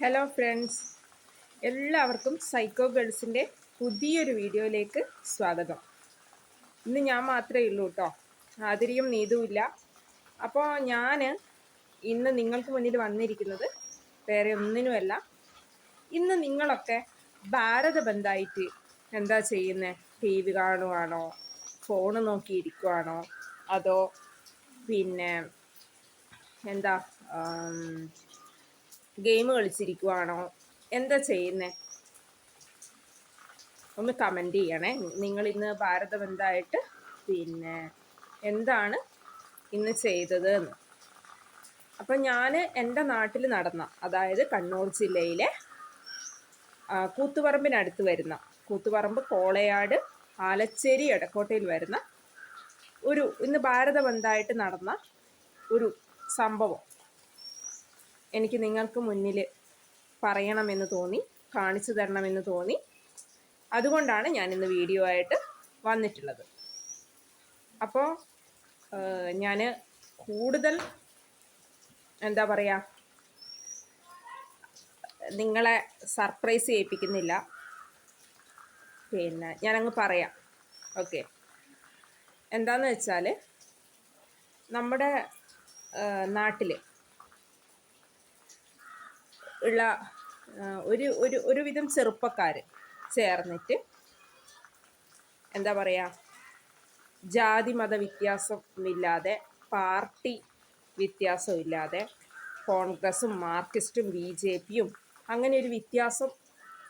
Hello friends എല്ലാവർക്കും psycho ഗേൾസിന്റെ പുതിയൊരു വീഡിയോയിലേക്ക് സ്വാഗതം. ഇന്ന് ഞാൻ മാത്രമേ ഉള്ളൂ കേട്ടോ ആതിരിയും നീതുമില്ല അപ്പോൾ ഞാൻ ഇന്ന് നിങ്ങൾക്ക് മുന്നിൽ വന്നിരിക്കുന്നത് വേറെ ഒന്നിനുമല്ല. ഇന്ന് നിങ്ങളൊക്കെ ഭാരത ബന്ധായിട്ട് എന്താ ചെയ്യുന്നത് ടി വി കാണുവാണോ? ഫോണ് നോക്കിയിരിക്കുവാണോ അതോ പിന്നെ എന്താ ഗെയിം കളിച്ചിരിക്കുവാണോ? എന്താ ചെയ്യുന്നേ? ഒന്ന് കമന്റ് ചെയ്യണേ. നിങ്ങൾ ഇന്ന് ഭാരതബന്ധായിട്ട് പിന്നെ എന്താണ് ഇന്ന് ചെയ്തത് എന്ന് അപ്പം ഞാൻ എന്റെ നാട്ടിൽ നടന്ന അതായത് കണ്ണൂർ ജില്ലയിലെ കൂത്തുപറമ്പിനടുത്ത് വരുന്ന കൂത്തുപറമ്പ് കോളയാട് ആലച്ചേരി എടക്കോട്ടയിൽ വരുന്ന ഒരു ഇന്ന് ഭാരതബന്ധമായിട്ട് നടന്ന ഒരു സംഭവം. എനിക്ക് നിങ്ങൾക്ക് മുന്നിൽ പറയണമെന്ന് തോന്നി കാണിച്ചു തരണമെന്ന് തോന്നി. അതുകൊണ്ടാണ് ഞാൻ ഇന്ന് വീഡിയോ ആയിട്ട് വന്നിട്ടുള്ളത്. അപ്പോൾ ഞാൻ കൂടുതൽ എന്താ പറയുക നിങ്ങളെ സർപ്രൈസ് ചെയ്യിപ്പിക്കുന്നില്ല. പിന്നെ ഞാനങ്ങ് പറയാം. ഓക്കെ. എന്താന്ന് വെച്ചാൽ നമ്മുടെ നാട്ടിൽ ഉള്ള ഒരു ഒരു ഒരുവിധം ചെറുപ്പക്കാർ ചേർന്നിട്ട് എന്താ പറയുക ജാതി മത വ്യത്യാസമില്ലാതെ പാർട്ടി വ്യത്യാസമില്ലാതെ കോൺഗ്രസും മാർക്സിസ്റ്റും ബി ജെ പിയും അങ്ങനെ ഒരു വ്യത്യാസം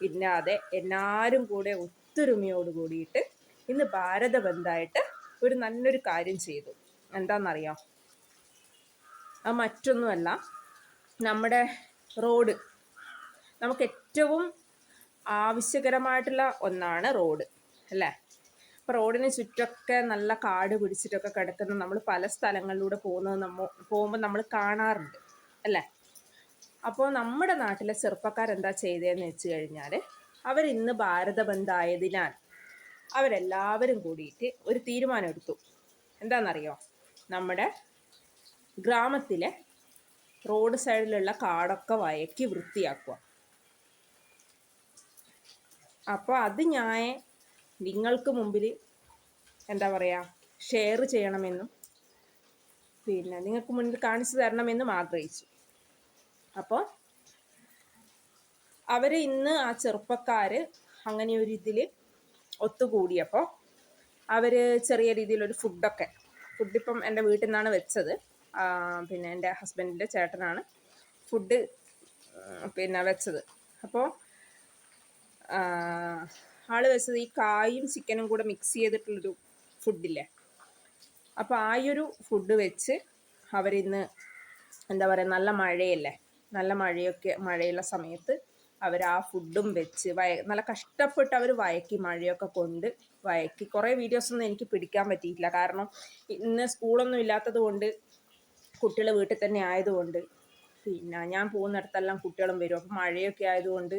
ഇല്ലാതെ എല്ലാവരും കൂടെ ഒത്തൊരുമയോട് കൂടിയിട്ട് ഇന്ന് ഭാരത ബന്ധായിട്ട് ഒരു നല്ലൊരു കാര്യം ചെയ്തു. എന്താണെന്നറിയാം ആ മറ്റൊന്നുമല്ല നമ്മുടെ റോഡ്. നമുക്ക് ഏറ്റവും ആവശ്യകരമായിട്ടുള്ള ഒന്നാണ് റോഡ് അല്ലേ? അപ്പോൾ റോഡിന് ചുറ്റൊക്കെ നല്ല കാട് പിടിച്ചിട്ടൊക്കെ കിടക്കുന്ന നമ്മൾ പല സ്ഥലങ്ങളിലൂടെ പോകുന്നത് നമ്മ പോകുമ്പോൾ നമ്മൾ കാണാറുണ്ട് അല്ലേ? അപ്പോൾ നമ്മുടെ നാട്ടിലെ ചെറുപ്പക്കാരെന്താ ചെയ്തതെന്ന് വെച്ച് കഴിഞ്ഞാൽ അവരിന്ന് ഭാരതബന്ധായതിനാൽ അവരെല്ലാവരും കൂടിയിട്ട് ഒരു തീരുമാനമെടുത്തു. എന്താണെന്നറിയോ നമ്മുടെ ഗ്രാമത്തിലെ റോഡ് സൈഡിലുള്ള കാടൊക്കെ വയക്കി വൃത്തിയാക്കുക. അപ്പോൾ അത് ഞാൻ നിങ്ങൾക്ക് മുമ്പിൽ എന്താ പറയുക ഷെയർ ചെയ്യണമെന്നും പിന്നെ നിങ്ങൾക്ക് മുന്നിൽ കാണിച്ചു തരണമെന്നും ആഗ്രഹിച്ചു. അപ്പോൾ അവർ ഇന്ന് ആ ചെറുപ്പക്കാർ അങ്ങനെ ഒരു ഇതിൽ ഒത്തുകൂടിയപ്പോൾ അവർ ചെറിയ രീതിയിലൊരു ഫുഡൊക്കെ ഫുഡിപ്പം എന്റെ വീട്ടിൽ നിന്നാണ് വെച്ചത്. പിന്നെ എന്റെ ഹസ്ബൻഡിന്റെ ചേട്ടനാണ് ഫുഡ് പിന്നെ വെച്ചത്. അപ്പോൾ ആൾ വെച്ചത് ഈ കായും ചിക്കനും കൂടെ മിക്സ് ചെയ്തിട്ടുള്ളൊരു ഫുഡില്ലേ അപ്പോൾ ആ ഒരു ഫുഡ് വെച്ച് അവരിന്ന് എന്താ പറയുക നല്ല മഴയല്ലേ? നല്ല മഴയൊക്കെ മഴയുള്ള സമയത്ത് അവർ ആ ഫുഡും വെച്ച് വയ നല്ല കഷ്ടപ്പെട്ട് അവർ വയക്കി മഴയൊക്കെ കൊണ്ട് വയക്കി. കുറേ വീഡിയോസൊന്നും എനിക്ക് പിടിക്കാൻ പറ്റിയിട്ടില്ല. കാരണം ഇന്ന് സ്കൂളൊന്നും ഇല്ലാത്തത് കൊണ്ട് കുട്ടികൾ വീട്ടിൽ തന്നെ ആയതുകൊണ്ട്. പിന്നെ ഞാൻ പോകുന്നിടത്തെല്ലാം കുട്ടികളും വരും. അപ്പം മഴയൊക്കെ ആയതുകൊണ്ട്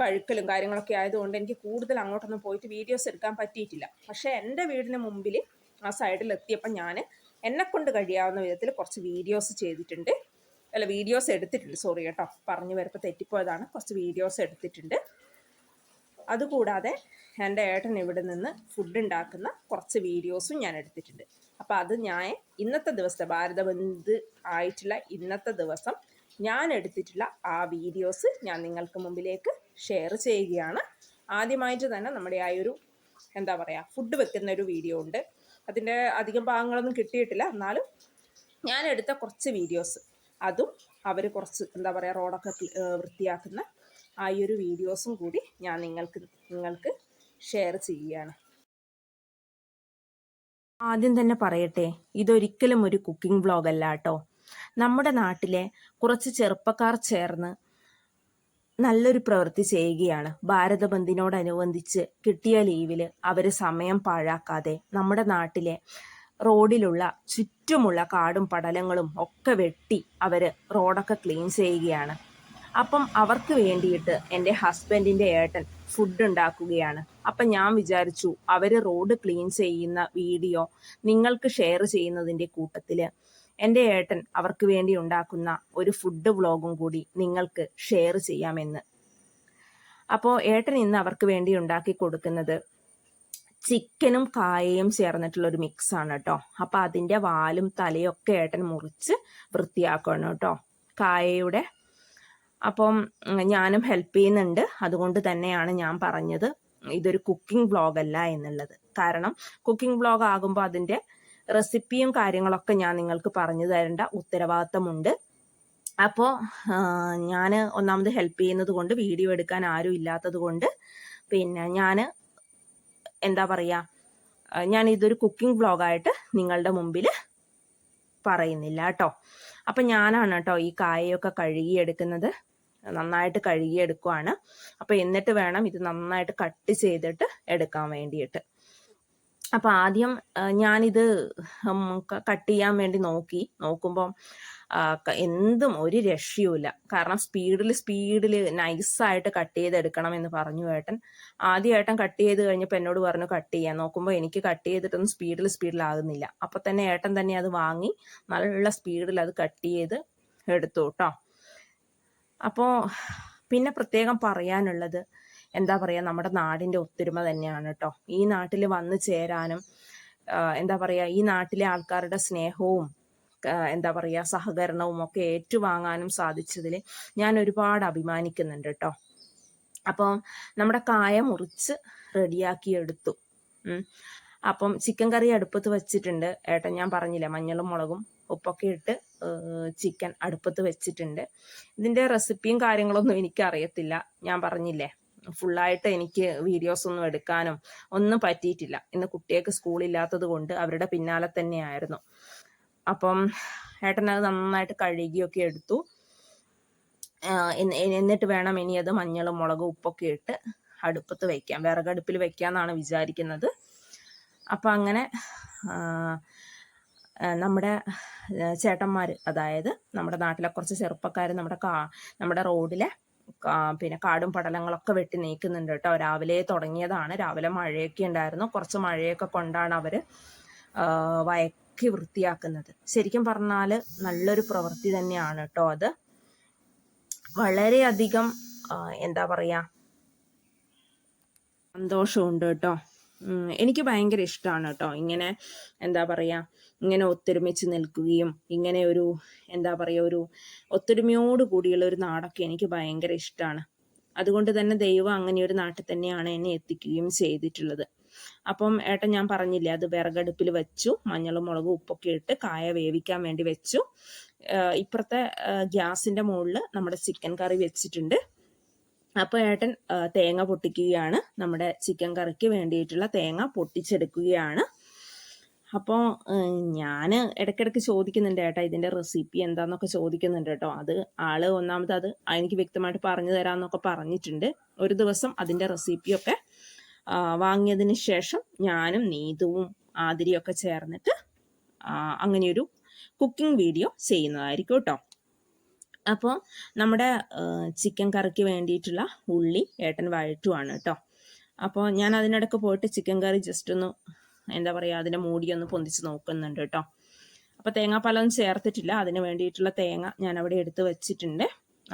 വഴുക്കലും കാര്യങ്ങളൊക്കെ ആയതുകൊണ്ട് എനിക്ക് കൂടുതൽ അങ്ങോട്ടൊന്നും പോയിട്ട് വീഡിയോസ് എടുക്കാൻ പറ്റിയിട്ടില്ല. പക്ഷേ എന്റെ വീടിന് മുമ്പിൽ ആ സൈഡിൽ എത്തിയപ്പോൾ ഞാൻ എന്നെക്കൊണ്ട് കഴിയാവുന്ന വിധത്തിൽ കുറച്ച് വീഡിയോസ് ചെയ്തിട്ടുണ്ട്. അല്ല വീഡിയോസ് എടുത്തിട്ടുണ്ട്. സോറി കേട്ടോ പറഞ്ഞു വരുമ്പോൾ തെറ്റിപ്പോയതാണ്. കുറച്ച് വീഡിയോസ് എടുത്തിട്ടുണ്ട്. അതുകൂടാതെ എന്റെ ഏട്ടൻ ഇവിടെ നിന്ന് ഫുഡ് ഉണ്ടാക്കുന്ന കുറച്ച് വീഡിയോസും ഞാൻ എടുത്തിട്ടുണ്ട്. അപ്പോൾ അത് ഞാൻ ഇന്നത്തെ ദിവസത്തെ ഭാരതബന്ദ് ആയിട്ടുള്ള ഇന്നത്തെ ദിവസം ഞാൻ എടുത്തിട്ടുള്ള ആ വീഡിയോസ് ഞാൻ നിങ്ങൾക്ക് മുമ്പിലേക്ക് ഷെയർ ചെയ്യുകയാണ്. ആദ്യമായിട്ട് തന്നെ നമ്മുടെ ആ ഒരു എന്താ പറയുക ഫുഡ് വെക്കുന്ന ഒരു വീഡിയോ ഉണ്ട്. അതിന്റെ അധികം ഭാഗങ്ങളൊന്നും കിട്ടിയിട്ടില്ല. എന്നാലും ഞാൻ എടുത്ത കുറച്ച് വീഡിയോസ് അതും അവർ കുറച്ച് എന്താ പറയുക റോഡൊക്കെ വൃത്തിയാക്കുന്ന ആ ഒരു വീഡിയോസും കൂടി ഞാൻ നിങ്ങൾക്ക് നിങ്ങൾക്ക് ഷെയർ ചെയ്യുകയാണ്. ആദ്യം തന്നെ പറയട്ടെ ഇതൊരിക്കലും ഒരു കുക്കിംഗ് വ്ളോഗ് അല്ല കേട്ടോ നമ്മുടെ നാട്ടിലെ കുറച്ച് ചെറുപ്പക്കാർ ചേർന്ന് നല്ലൊരു പ്രവൃത്തി ചെയ്യുകയാണ്. ഭാരത ബന്ദിനോടനുബന്ധിച്ച് കിട്ടിയ ലീവിൽ അവർ സമയം പാഴാക്കാതെ നമ്മുടെ നാട്ടിലെ റോഡിലുള്ള ചുറ്റുമുള്ള കാടും പടലങ്ങളും ഒക്കെ വെട്ടി അവർ റോഡൊക്കെ ക്ലീൻ ചെയ്യുകയാണ്. അപ്പം അവർക്ക് വേണ്ടിയിട്ട് എന്റെ ഹസ്ബൻഡിന്റെ ഏട്ടൻ ഫുഡ് ഉണ്ടാക്കുകയാണ്. അപ്പം ഞാൻ വിചാരിച്ചു അവർ റോഡ് ക്ലീൻ ചെയ്യുന്ന വീഡിയോ നിങ്ങൾക്ക് ഷെയർ ചെയ്യുന്നതിന്റെ കൂട്ടത്തിൽ എന്റെ ഏട്ടൻ അവർക്ക് വേണ്ടി ഉണ്ടാക്കുന്ന ഒരു ഫുഡ് വ്ളോഗും കൂടി നിങ്ങൾക്ക് ഷെയർ ചെയ്യാമെന്ന്. അപ്പോൾ ഏട്ടൻ ഇന്ന് അവർക്ക് വേണ്ടി ഉണ്ടാക്കി കൊടുക്കുന്നത് ചിക്കനും കായയും ചേർന്നിട്ടുള്ള ഒരു മിക്സ് ആണ് കേട്ടോ. അപ്പം അതിന്റെ വാലും തലയൊക്കെ ഏട്ടൻ മുറിച്ച് വൃത്തിയാക്കണം കേട്ടോ. കായയുടെ അപ്പം ഞാനും ഹെൽപ്പ് ചെയ്യുന്നുണ്ട്. അതുകൊണ്ട് തന്നെയാണ് ഞാൻ പറഞ്ഞത് ഇതൊരു കുക്കിംഗ് വ്ളോഗ് അല്ല എന്നുള്ളത്. കാരണം കുക്കിംഗ് വ്ളോഗ് ആകുമ്പോൾ അതിന്റെ റെസിപ്പിയും കാര്യങ്ങളൊക്കെ ഞാൻ നിങ്ങൾക്ക് പറഞ്ഞു തരേണ്ട ഉത്തരവാദിത്തമുണ്ട്. അപ്പോൾ ഞാൻ ഒന്നാമത് ഹെൽപ്പ് ചെയ്യുന്നത് കൊണ്ട് വീഡിയോ എടുക്കാൻ ആരും ഇല്ലാത്തത് കൊണ്ട് പിന്നെ ഞാൻ എന്താ പറയുക ഞാൻ ഇതൊരു കുക്കിംഗ് വ്ളോഗായിട്ട് നിങ്ങളുടെ മുമ്പിൽ പറയുന്നില്ല കേട്ടോ. അപ്പം ഞാനാണ് കേട്ടോ ഈ കായയൊക്കെ കഴുകിയെടുക്കുന്നത്. നന്നായിട്ട് കഴുകി എടുക്കുവാണ് അപ്പോൾ എന്നിട്ട് വേണം ഇത് നന്നായിട്ട് കട്ട് ചെയ്തിട്ട് എടുക്കാൻ വേണ്ടിയിട്ട്. അപ്പോൾ ആദ്യം ഞാനിത് കട്ട് ചെയ്യാൻ വേണ്ടി നോക്കി. നോക്കുമ്പം എന്തും ഒരു രക്ഷയുമില്ല. കാരണം സ്പീഡിൽ സ്പീഡിൽ നൈസായിട്ട് കട്ട് ചെയ്തെടുക്കണം എന്ന് പറഞ്ഞു ഏട്ടൻ. ആദ്യം ഏട്ടൻ കട്ട് ചെയ്ത് കഴിഞ്ഞപ്പോൾ എന്നോട് പറഞ്ഞു കട്ട് ചെയ്യാൻ. നോക്കുമ്പോൾ എനിക്ക് കട്ട് ചെയ്തിട്ടൊന്നും സ്പീഡിൽ സ്പീഡിലാകുന്നില്ല. അപ്പം തന്നെ ഏട്ടൻ തന്നെ അത് വാങ്ങി നല്ല സ്പീഡിൽ അത് കട്ട് ചെയ്ത് എടുത്തു കേട്ടോ. അപ്പോൾ പിന്നെ പ്രത്യേകം പറയാനുള്ളത് എന്താ പറയുക നമ്മുടെ നാടിന്റെ ഒത്തൊരുമ തന്നെയാണ് കേട്ടോ ഈ നാട്ടിൽ വന്നു ചേരാനും എന്താ പറയുക ഈ നാട്ടിലെ ആൾക്കാരുടെ സ്നേഹവും എന്താ പറയുക സഹകരണവും ഒക്കെ ഏറ്റുവാങ്ങാനും സാധിച്ചതിൽ ഞാൻ ഒരുപാട് അഭിമാനിക്കുന്നുണ്ട് കേട്ടോ അപ്പം നമ്മുടെ കായ മുറിച്ച് റെഡിയാക്കി എടുത്തു. അപ്പം ചിക്കൻ കറി അടുപ്പത്ത് വെച്ചിട്ടുണ്ട്. ഏട്ടൻ ഞാൻ പറഞ്ഞില്ല മഞ്ഞളും മുളകും ഉപ്പൊക്കെ ഇട്ട് ചിക്കൻ അടുപ്പത്ത് വെച്ചിട്ടുണ്ട്. ഇതിന്റെ റെസിപ്പിയും കാര്യങ്ങളൊന്നും എനിക്ക് അറിയത്തില്ല ഞാൻ പറഞ്ഞില്ലേ ഫുള്ളായിട്ട് എനിക്ക് വീഡിയോസ് ഒന്നും എടുക്കാനും ഒന്നും പറ്റിയിട്ടില്ല. ഇന്ന് കുട്ടികൾക്ക് സ്കൂളില്ലാത്തത് കൊണ്ട് അവരുടെ പിന്നാലെ തന്നെയായിരുന്നു. അപ്പം ഏട്ടൻ അത് നന്നായിട്ട് കഴുകിയൊക്കെ എടുത്തു. എന്നിട്ട് വേണം ഇനി അത് മഞ്ഞളും മുളകും ഉപ്പൊക്കെ ഇട്ട് അടുപ്പത്ത് വയ്ക്കാം വിറകടുപ്പിൽ വയ്ക്കാമെന്നാണ് വിചാരിക്കുന്നത്. അപ്പം അങ്ങനെ നമ്മുടെ ചേട്ടന്മാർ അതായത് നമ്മുടെ നാട്ടിലെ കുറച്ച് ചെറുപ്പക്കാർ നമ്മുടെ കാ നമ്മുടെ റോഡിലെ പിന്നെ കാടും പടലങ്ങളൊക്കെ വെട്ടി നീക്കുന്നുണ്ട് കേട്ടോ. രാവിലെ തുടങ്ങിയതാണ്. രാവിലെ മഴയൊക്കെ ഉണ്ടായിരുന്നു. കുറച്ച് മഴയൊക്കെ കൊണ്ടാണ് അവർ വയക്കി വൃത്തിയാക്കുന്നത്. ശരിക്കും പറഞ്ഞാൽ നല്ലൊരു പ്രവൃത്തി തന്നെയാണ് കേട്ടോ അത്. വളരെയധികം എന്താ പറയുക സന്തോഷമുണ്ട് കേട്ടോ. എനിക്ക് ഭയങ്കര ഇഷ്ടമാണ് കേട്ടോ. ഇങ്ങനെ എന്താ പറയുക ഇങ്ങനെ ഒത്തൊരുമിച്ച് നിൽക്കുകയും ഇങ്ങനെ ഒരു എന്താ പറയുക ഒരു ഒത്തൊരുമയോട് കൂടിയുള്ള ഒരു നാടൊക്കെ എനിക്ക് ഭയങ്കര ഇഷ്ടമാണ് അതുകൊണ്ട് തന്നെ ദൈവം അങ്ങനെ ഒരു നാട്ടിൽ തന്നെയാണ് എന്നെ എത്തിക്കുകയും ചെയ്തിട്ടുള്ളത്. അപ്പം ഏട്ടൻ ഞാൻ പറഞ്ഞില്ലേ അത് വിറകടുപ്പിൽ വെച്ചു മഞ്ഞളും മുളകും ഉപ്പൊക്കെ ഇട്ട് കായ വേവിക്കാൻ വേണ്ടി വെച്ചു. ഇപ്പുറത്തെ ഗ്യാസിന്റെ മുകളിൽ നമ്മുടെ ചിക്കൻ കറി വെച്ചിട്ടുണ്ട്. അപ്പോൾ ഏട്ടൻ തേങ്ങ പൊട്ടിക്കുകയാണ്. നമ്മുടെ ചിക്കൻ കറിക്ക് വേണ്ടിയിട്ടുള്ള തേങ്ങ പൊട്ടിച്ചെടുക്കുകയാണ്. അപ്പോൾ ഞാൻ ഇടയ്ക്കിടയ്ക്ക് ചോദിക്കുന്നുണ്ട് ഏട്ടാ ഇതിന്റെ റെസിപ്പി എന്താന്നൊക്കെ ചോദിക്കുന്നുണ്ട് കേട്ടോ. അത് ആൾ ഒന്നാമത് അത് എനിക്ക് വ്യക്തമായിട്ട് പറഞ്ഞു തരാമെന്നൊക്കെ പറഞ്ഞിട്ടുണ്ട്. ഒരു ദിവസം അതിന്റെ റെസിപ്പിയൊക്കെ വാങ്ങിയതിന് ശേഷം ഞാനും നീതുവും ആതിരിയൊക്കെ ചേർന്നിട്ട് അങ്ങനെയൊരു കുക്കിംഗ് വീഡിയോ ചെയ്യുന്നതായിരിക്കും കേട്ടോ. അപ്പോൾ നമ്മുടെ ചിക്കൻ കറിക്ക് വേണ്ടിയിട്ടുള്ള ഉള്ളി ഏട്ടൻ വഴറ്റുവാണ് കേട്ടോ. അപ്പോൾ ഞാൻ അതിനിടയ്ക്ക് പോയിട്ട് ചിക്കൻ കറി ജസ്റ്റ് ഒന്ന് എന്താ പറയുക അതിന്റെ മൂടിയൊന്ന് പൊന്തിച്ച് നോക്കുന്നുണ്ട് കേട്ടോ അപ്പോൾ തേങ്ങാപ്പാലൊന്നും ചേർത്തിട്ടില്ല. അതിന് വേണ്ടിയിട്ടുള്ള തേങ്ങ ഞാൻ അവിടെ എടുത്ത് വെച്ചിട്ടുണ്ട്.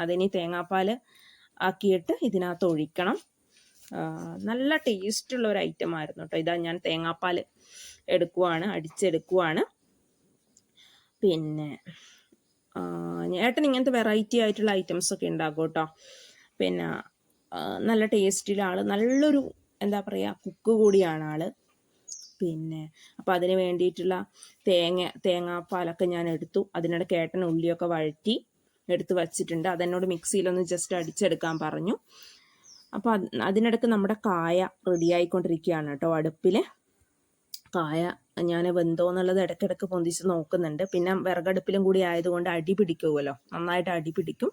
അതിനി തേങ്ങാപ്പാൽ ആക്കിയിട്ട് ഇതിനകത്ത് ഒഴിക്കണം. നല്ല ടേസ്റ്റുള്ള ഒരു ഐറ്റം ആയിരുന്നു കേട്ടോ ഇതാ ഞാൻ തേങ്ങാപ്പാൽ എടുക്കുവാണ് അടിച്ചെടുക്കുവാണ്. പിന്നെ ഏട്ടൻ ഇങ്ങനത്തെ വെറൈറ്റി ആയിട്ടുള്ള ഐറ്റംസ് ഒക്കെ ഉണ്ടാക്കും കേട്ടോ പിന്നെ നല്ല ടേസ്റ്റിൽ ആൾ നല്ലൊരു എന്താ പറയുക കുക്ക് കൂടിയാണ് ആൾ. പിന്നെ അപ്പം അതിന് വേണ്ടിയിട്ടുള്ള തേങ്ങ തേങ്ങാപ്പാലൊക്കെ ഞാൻ എടുത്തു. അതിനിടയ്ക്ക് ഏട്ടൻ ഉള്ളിയൊക്കെ വഴറ്റി എടുത്ത് വച്ചിട്ടുണ്ട്. അതെന്നോട് മിക്സിയിലൊന്ന് ജസ്റ്റ് അടിച്ചെടുക്കാൻ പറഞ്ഞു. അപ്പോൾ അത് അതിനിടയ്ക്ക് നമ്മുടെ കായ റെഡിയായിക്കൊണ്ടിരിക്കുകയാണ് കേട്ടോ അടുപ്പിൽ കായ ഞാൻ വെന്തോ എന്നുള്ളത് ഇടയ്ക്കിടയ്ക്ക് പൊന്തിച്ച് നോക്കുന്നുണ്ട്. പിന്നെ വിറകടുപ്പിലും കൂടി ആയതുകൊണ്ട് അടി പിടിക്കുമല്ലോ നന്നായിട്ട് അടി പിടിക്കും.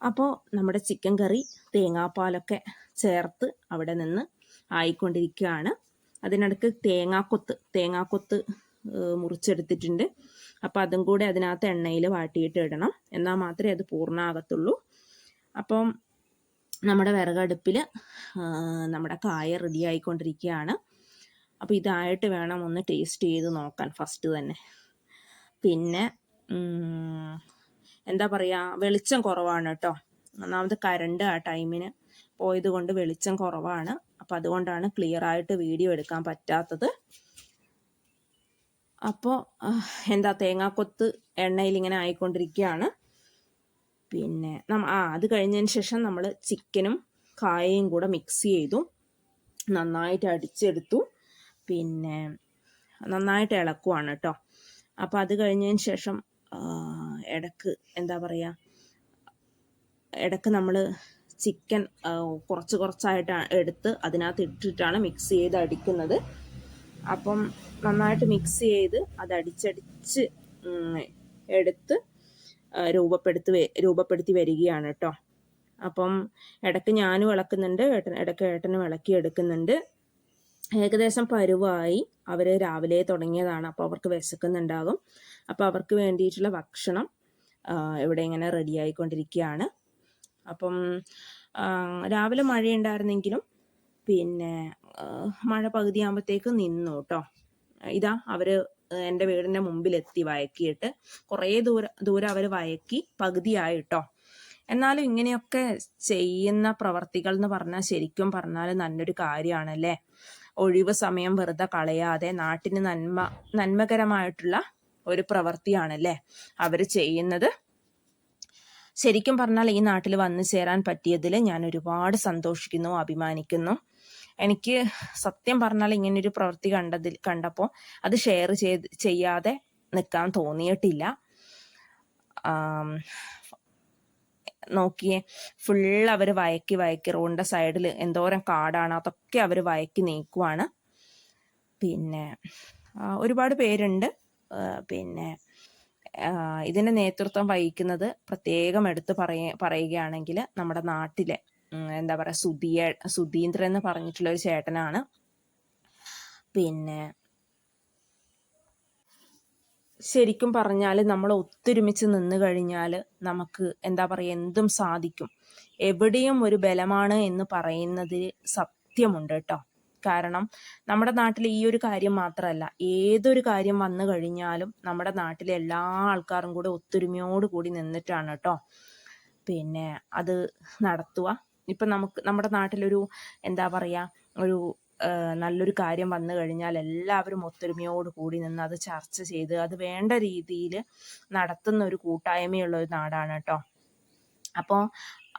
അപ്പോൾ നമ്മുടെ ചിക്കൻ കറി തേങ്ങാപ്പാലൊക്കെ ചേർത്ത് അവിടെ നിന്ന് ആയിക്കൊണ്ടിരിക്കുകയാണ്. അതിനിടയ്ക്ക് തേങ്ങാക്കൊത്ത് തേങ്ങാക്കൊത്ത് മുറിച്ചെടുത്തിട്ടുണ്ട്. അപ്പോൾ അതും കൂടെ അതിനകത്ത് എണ്ണയിൽ വാട്ടിയിട്ട് ഇടണം. എന്നാൽ മാത്രമേ അത് പൂർണമാകത്തുള്ളൂ അപ്പം നമ്മുടെ വിറകടുപ്പിൽ നമ്മുടെ കായ റെഡി ആയിക്കൊണ്ടിരിക്കുകയാണ്. അപ്പോൾ ഇതായിട്ട് വേണം ഒന്ന് ടേസ്റ്റ് ചെയ്ത് നോക്കാൻ ഫസ്റ്റ് തന്നെ. പിന്നെ എന്താ പറയുക വെളിച്ചം കുറവാണ് കേട്ടോ. ഒന്നാമത് കരണ്ട് ആ ടൈമിന് പോയത് കൊണ്ട് വെളിച്ചം കുറവാണ്. അപ്പം അതുകൊണ്ടാണ് ക്ലിയർ ആയിട്ട് വീഡിയോ എടുക്കാൻ പറ്റാത്തത്. അപ്പോൾ എന്താ തേങ്ങാക്കൊത്ത് എണ്ണയിൽ ഇങ്ങനെ ആയിക്കൊണ്ടിരിക്കുകയാണ് പിന്നെ നമ്മ ആ അത് കഴിഞ്ഞതിന് ശേഷം നമ്മൾ ചിക്കനും കായയും കൂടെ മിക്സ് ചെയ്തു. നന്നായിട്ട് അടിച്ചെടുത്തു. പിന്നെ നന്നായിട്ട് ഇളക്കുവാണ് കേട്ടോ അപ്പോൾ അത് കഴിഞ്ഞതിന് ശേഷം ഇടയ്ക്ക് എന്താ പറയുക ഇടയ്ക്ക് നമ്മൾ ചിക്കൻ കുറച്ച് കുറച്ചായിട്ട് എടുത്ത് അതിനകത്ത് ഇട്ടിട്ടാണ് മിക്സ് ചെയ്ത് അടിക്കുന്നത്. അപ്പം നന്നായിട്ട് മിക്സ് ചെയ്ത് അത് അടിച്ചടിച്ച് എടുത്ത് രൂപപ്പെടുത്തി രൂപപ്പെടുത്തി വരികയാണ് കേട്ടോ അപ്പം ഇടയ്ക്ക് ഞാനും ഇളക്കുന്നുണ്ട് ഏട്ടൻ ഇടയ്ക്ക് ഏട്ടനും ഇളക്കി എടുക്കുന്നുണ്ട്. ഏകദേശം പരുവായി അവർ രാവിലെ തുടങ്ങിയതാണ് അപ്പോൾ അവർക്ക് വിശക്കുന്നുണ്ടാകും. അപ്പോൾ അവർക്ക് വേണ്ടിയിട്ടുള്ള ഭക്ഷണം ഇവിടെ ഇങ്ങനെ റെഡി ആയിക്കൊണ്ടിരിക്കുകയാണ്. അപ്പം രാവിലെ മഴയുണ്ടായിരുന്നെങ്കിലും പിന്നെ മഴ പകുതിയാകുമ്പോഴത്തേക്ക് നിന്നു കേട്ടോ ഇതാ അവർ എന്റെ വീടിന്റെ മുമ്പിലെത്തി വയക്കിയിട്ട് കുറേ ദൂരം ദൂരം അവർ വയക്കി പകുതിയായി കേട്ടോ എന്നാലും ഇങ്ങനെയൊക്കെ ചെയ്യുന്ന പ്രവർത്തികൾ എന്ന് പറഞ്ഞാൽ ശരിക്കും പറഞ്ഞാൽ നല്ലൊരു കാര്യമാണല്ലേ? ഒഴിവ് സമയം വെറുതെ കളയാതെ നാട്ടിന് നന്മ നന്മകരമായിട്ടുള്ള ഒരു പ്രവൃത്തിയാണല്ലേ അവർ ചെയ്യുന്നത്. ശരിക്കും പറഞ്ഞാൽ ഈ നാട്ടിൽ വന്നു ചേരാൻ പറ്റിയതിൽ ഞാൻ ഒരുപാട് സന്തോഷിക്കുന്നു അഭിമാനിക്കുന്നു. എനിക്ക് സത്യം പറഞ്ഞാൽ ഇങ്ങനൊരു പ്രവൃത്തി കണ്ടതിൽ കണ്ടപ്പോൾ അത് ഷെയർ ചെയ്ത് ചെയ്യാതെ നിൽക്കാൻ തോന്നിയിട്ടില്ല. നോക്കിയേ ഫുൾ അവർ വയക്കി വയക്കി റോഡിന്റെ സൈഡിൽ എന്തോരം കാടാണ് അതൊക്കെ അവർ വയക്കി നീക്കുവാണ്. പിന്നെ ഒരുപാട് പേരുണ്ട്. പിന്നെ ഇതിന്റെ നേതൃത്വം വഹിക്കുന്നത് പ്രത്യേകം എടുത്തു പറയ പറയുകയാണെങ്കിൽ നമ്മുടെ നാട്ടിലെ എന്താ പറയുക സുധീയ സുധീന്ദ്രൻ എന്ന് പറഞ്ഞിട്ടുള്ള ഒരു ചേട്ടനാണ്. പിന്നെ ശരിക്കും പറഞ്ഞാൽ നമ്മൾ ഒത്തൊരുമിച്ച് നിന്ന് കഴിഞ്ഞാൽ നമുക്ക് എന്താ പറയുക എന്തും സാധിക്കും. എവിടെയും ഒരു ബലമാണ് എന്ന് പറയുന്നതിൽ സത്യമുണ്ട് കേട്ടോ. കാരണം നമ്മുടെ നാട്ടിൽ ഈ ഒരു കാര്യം മാത്രമല്ല. ഏതൊരു കാര്യം വന്നു കഴിഞ്ഞാലും നമ്മുടെ നാട്ടിലെ എല്ലാ ആൾക്കാരും കൂടെ ഒത്തൊരുമയോട് കൂടി നിന്നിട്ടാണ് കേട്ടോ പിന്നെ അത് നടത്തുക. ഇപ്പം നമുക്ക് നമ്മുടെ നാട്ടിലൊരു എന്താ പറയുക ഒരു നല്ലൊരു കാര്യം വന്നു കഴിഞ്ഞാൽ എല്ലാവരും ഒത്തൊരുമയോട് കൂടി നിന്ന് അത് ചർച്ച ചെയ്ത് അത് വേണ്ട രീതിയിൽ നടത്തുന്ന ഒരു കൂട്ടായ്മയുള്ള ഒരു നാടാണ് കേട്ടോ അപ്പോൾ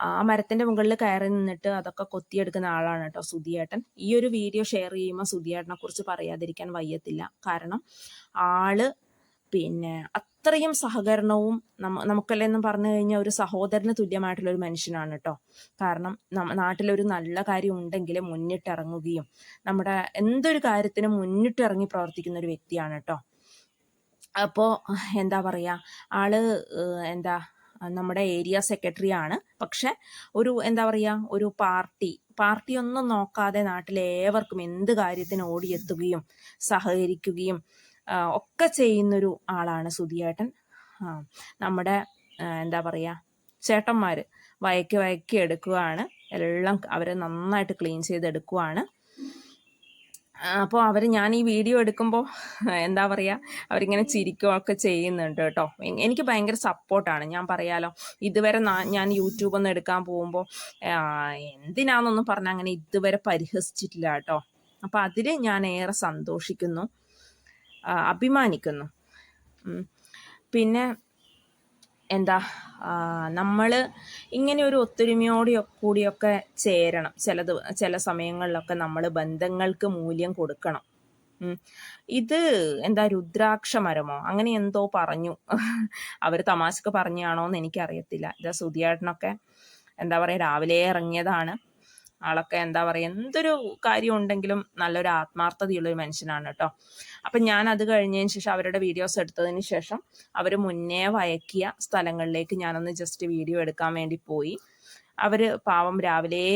ആ മരത്തിന്റെ മുകളിൽ കയറി നിന്നിട്ട് അതൊക്കെ കൊത്തിയെടുക്കുന്ന ആളാണ് കേട്ടോ സുധിയേട്ടൻ. ഈ ഒരു വീഡിയോ ഷെയർ ചെയ്യുമ്പോൾ സുധിയേട്ടനെ കുറിച്ച് പറയാതിരിക്കാൻ വയ്യത്തില്ല. കാരണം ആൾ പിന്നെ അത്രയും സഹകരണവും നമ്മ നമുക്കല്ലെന്നും പറഞ്ഞു കഴിഞ്ഞാൽ ഒരു സഹോദരന് തുല്യമായിട്ടുള്ള ഒരു മനുഷ്യനാണ് കേട്ടോ. കാരണം നാട്ടിലൊരു നല്ല കാര്യം ഉണ്ടെങ്കിൽ മുന്നിട്ടിറങ്ങുകയും നമ്മുടെ എന്തൊരു കാര്യത്തിനും മുന്നിട്ടിറങ്ങി പ്രവർത്തിക്കുന്ന ഒരു വ്യക്തിയാണ് കേട്ടോ. അപ്പോ എന്താ പറയാ? ആൾ എന്താ നമ്മുടെ ഏരിയ സെക്രട്ടറി ആണ്. പക്ഷെ ഒരു എന്താ പറയുക ഒരു പാർട്ടി പാർട്ടി ഒന്നും നോക്കാതെ നാട്ടിലെ ഏവർക്കും എന്ത് കാര്യത്തിന് ഓടിയെത്തുകയും സഹകരിക്കുകയും ഒക്കെ ചെയ്യുന്നൊരു ആളാണ് സുധിയേട്ടൻ. നമ്മുടെ എന്താ പറയുക ചേട്ടന്മാർ വയക്കി വയക്കി എടുക്കുകയാണ് എല്ലാം അവരെ നന്നായിട്ട് ക്ലീൻ ചെയ്തെടുക്കുവാണ്. അപ്പോൾ അവർ ഞാൻ ഈ വീഡിയോ എടുക്കുമ്പോൾ എന്താ പറയുക അവരിങ്ങനെ ചിരിക്കുകയൊക്കെ ചെയ്യുന്നുണ്ട് കേട്ടോ. എനിക്ക് ഭയങ്കര സപ്പോർട്ടാണ്. ഞാൻ പറയാലോ ഇതുവരെ ഞാൻ യൂട്യൂബ് ഒന്ന് എടുക്കാൻ പോകുമ്പോൾ എന്തിനാണെന്നൊന്നും പറഞ്ഞാൽ അങ്ങനെ ഇതുവരെ പരിഹസിച്ചിട്ടില്ല കേട്ടോ. അപ്പോൾ അതിൽ ഞാൻ ഏറെ സന്തോഷിക്കുന്നു അഭിമാനിക്കുന്നു. പിന്നെ എന്താ നമ്മൾ ഇങ്ങനെ ഒരു ഒത്തൊരുമയോടെ കൂടിയൊക്കെ ചേരണം. ചില ചില സമയങ്ങളിലൊക്കെ നമ്മൾ ബന്ധങ്ങൾക്ക് മൂല്യം കൊടുക്കണം. ഇത് എന്താ രുദ്രാക്ഷ മരമോ? അങ്ങനെ എന്തോ പറഞ്ഞു. അവർ തമാശക്ക് പറഞ്ഞാണോ എന്ന് എനിക്കറിയത്തില്ല. ഇതാ സുധിയേട്ടനൊക്കെ എന്താ പറയുക രാവിലെ ഇറങ്ങിയതാണ്. ആളൊക്കെ എന്താ പറയുക എന്തൊരു കാര്യം ഉണ്ടെങ്കിലും നല്ലൊരു ആത്മാർത്ഥതയുള്ള ഒരു മനുഷ്യനാണ് കേട്ടോ. അപ്പം ഞാൻ അത് കഴിഞ്ഞതിന് ശേഷം അവരുടെ വീഡിയോസ് എടുത്തതിന് ശേഷം അവർ മുന്നേ വയക്കിയ സ്ഥലങ്ങളിലേക്ക് ഞാനൊന്ന് ജസ്റ്റ് വീഡിയോ എടുക്കാൻ വേണ്ടി പോയി. അവർ പാവം രാവിലെ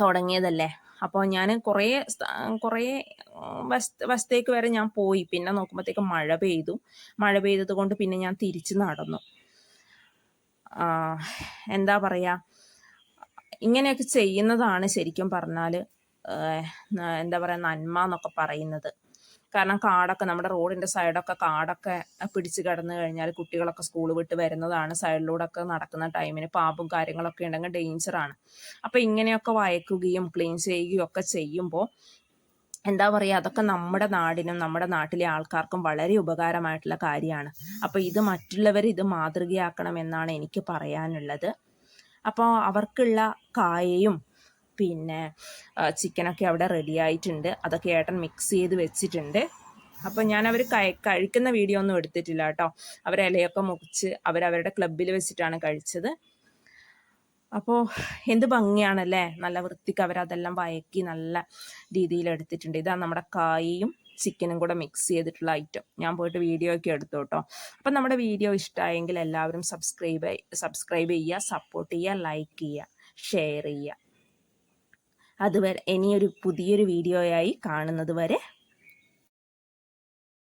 തുടങ്ങിയതല്ലേ? അപ്പോൾ ഞാൻ കുറേ കുറേ വശത്തേക്ക് വരെ ഞാൻ പോയി. പിന്നെ നോക്കുമ്പോഴത്തേക്ക് മഴ പെയ്തു. മഴ പെയ്തത് കൊണ്ട് പിന്നെ ഞാൻ തിരിച്ച് നടന്നു. എന്താ പറയുക ഇങ്ങനെയൊക്കെ ചെയ്യുന്നതാണ് ശരിക്കും പറഞ്ഞാൽ എന്താ പറയുക നന്മ എന്നൊക്കെ പറയുന്നത്. കാരണം കാടൊക്കെ നമ്മുടെ റോഡിന്റെ സൈഡൊക്കെ കാടൊക്കെ പിടിച്ച് കിടന്നു കഴിഞ്ഞാൽ കുട്ടികളൊക്കെ സ്കൂൾ വിട്ട് വരുന്നതാണ് സൈഡിലൂടെ ഒക്കെ നടക്കുന്ന ടൈമിന് പാമ്പും കാര്യങ്ങളൊക്കെ ഉണ്ടെങ്കിൽ ഡേഞ്ചറാണ് അപ്പോൾ ഇങ്ങനെയൊക്കെ വയക്കുകയും ക്ലീൻ ചെയ്യുകയും ഒക്കെ ചെയ്യുമ്പോൾ എന്താ പറയുക അതൊക്കെ നമ്മുടെ നാടിനും നമ്മുടെ നാട്ടിലെ ആൾക്കാർക്കും വളരെ ഉപകാരമായിട്ടുള്ള കാര്യമാണ്. അപ്പോൾ ഇത് മറ്റുള്ളവർ ഇത് മാതൃകയാക്കണം എന്നാണ് എനിക്ക് പറയാനുള്ളത്. അപ്പോൾ അവർക്കുള്ള കായയും പിന്നെ ചിക്കനൊക്കെ അവിടെ റെഡി ആയിട്ടുണ്ട്. അതൊക്കെ ഏട്ടൻ മിക്സ് ചെയ്ത് വെച്ചിട്ടുണ്ട്. അപ്പോൾ ഞാൻ അവർ കഴിക്കുന്ന വീഡിയോ ഒന്നും എടുത്തിട്ടില്ല കേട്ടോ. അവർ ഇലയൊക്കെ മുറിച്ച് അവരവരുടെ ക്ലബിൽ വെച്ചിട്ടാണ് കഴിച്ചത്. അപ്പോൾ എന്ത് ഭംഗിയാണല്ലേ? നല്ല വൃത്തിക്ക് അവരതെല്ലാം വയക്കി നല്ല രീതിയിൽ എടുത്തിട്ടുണ്ട് ഇതാണ് നമ്മുടെ കായയും ചിക്കനും കൂടെ മിക്സ് ചെയ്തിട്ടുള്ള ഐറ്റം ഞാൻ പോയിട്ട് വീഡിയോ ഒക്കെ എടുത്തു കേട്ടോ. അപ്പം നമ്മുടെ വീഡിയോ ഇഷ്ടമായെങ്കിൽ എല്ലാവരും സബ്സ്ക്രൈബ് സബ്സ്ക്രൈബ് ചെയ്യുക സപ്പോർട്ട് ചെയ്യുക ലൈക്ക് ചെയ്യുക ഷെയർ ചെയ്യുക. അതുവരെ ഇനിയൊരു പുതിയൊരു വീഡിയോയായി കാണുന്നത് വരെ